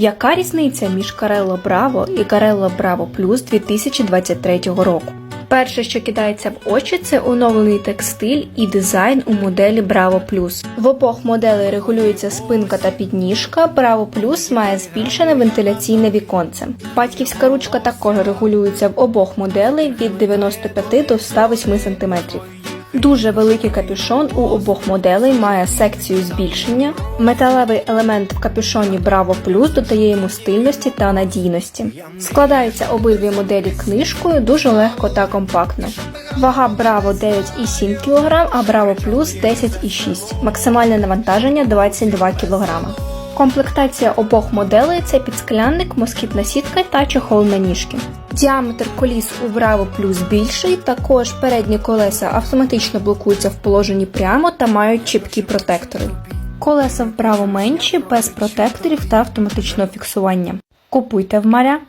Яка різниця між Carello Bravo і Carello Bravo Plus 2023 року? Перше, що кидається в очі, це оновлений текстиль і дизайн у моделі Bravo Plus. В обох моделей регулюється спинка та підніжка. Bravo Plus має збільшене вентиляційне віконце. Батьківська ручка також регулюється в обох моделей від 95 до 108 см. Дуже великий капюшон у обох моделей має секцію збільшення. Металевий елемент в капюшоні Bravo Plus додає йому стильності та надійності. Складаються обидві моделі книжкою дуже легко та компактно. Вага Bravo 9,7 кг, а Bravo Plus 10,6 Максимальне навантаження 22 кг. Комплектація обох моделей це підсклянник, москітна сітка та чохол на ніжки. Діаметр коліс у плюс більший, також передні колеса автоматично блокуються в положенні прямо та мають чіпкі протектори. Колеса вправо менші, без протекторів та автоматичного фіксування. Купуйте в Маря.